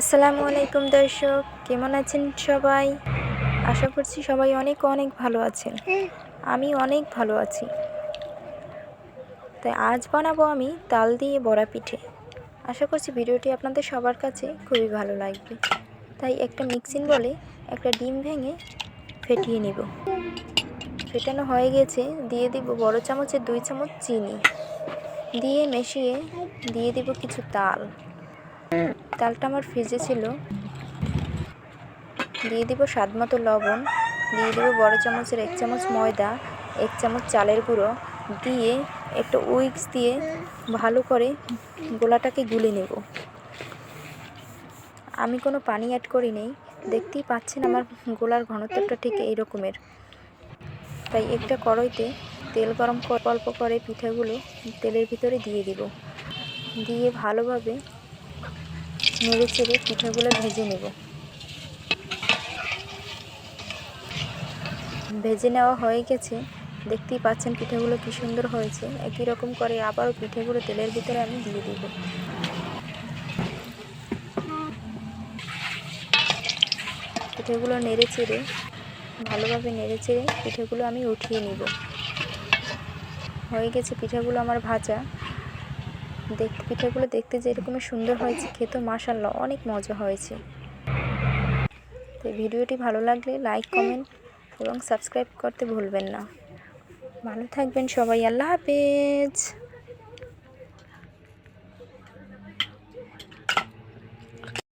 আসসালামু আলাইকুম দর্শক, কেমন আছেন সবাই? আশা করছি সবাই অনেক অনেক ভালো আছেন। আমি অনেক ভালো আছি। তাই আজ বানাবো আমি তাল দিয়ে বড়া পিঠে। আশা করছি ভিডিওটি আপনাদের সবার কাছে খুবই ভালো লাগবে। তাই একটা মিক্সিং বলে একটা ডিম ভেঙে ফেটিয়ে নিব। ফেটানো হয়ে গেছে, দিয়ে দিব বড় চামচের দুই চামচ চিনি। দিয়ে মিশিয়ে দিয়ে দিব কিছু তাল। তালটা আমার ফ্রিজে ছিল। দিয়ে দিব স্বাদ মতো লবণ, দিয়ে দিব বড় চামচের এক চামচ ময়দা, এক চামচ চালের গুঁড়ো, দিয়ে একটু উইক্স দিয়ে ভালো করে গোলাটাকে গুলে নেব। আমি কোনো পানি অ্যাড করি নেই দেখতেই পাচ্ছেন আমার গোলার ঘনত্বটা ঠিক এই রকমের তাই একটা কড়াইতে তেল গরম অল্প করে পিঠাগুলো তেলের ভিতরে দিয়ে দিব। দিয়ে ভালোভাবে নেড়ে চেড়ে পিঠাগুলো ভেজে নেব। ভেজে নেওয়া হয়ে গেছে। দেখতেই পাচ্ছেন পিঠাগুলো কি সুন্দর হয়েছে। একই রকম করে আবারও পিঠেগুলো তেলের ভিতরে আমি দিয়ে দিব। পিঠেগুলো নেড়ে চেড়ে, ভালোভাবে নেড়ে চেড়ে পিঠেগুলো আমি উঠিয়ে নিব। হয়ে গেছে পিঠাগুলো আমার ভাজা। দেখ পিঠাগুলো দেখতে যেরকমই সুন্দর হয়েছে খেতে মাসাল্লাহ অনেক মজা হয়েছে। তো ভিডিওটি ভালো লাগলে লাইক, কমেন্ট এবং সাবস্ক্রাইব করতে ভুলবেন না। ভালো থাকবেন সবাই, আল্লাহ হাফেজ।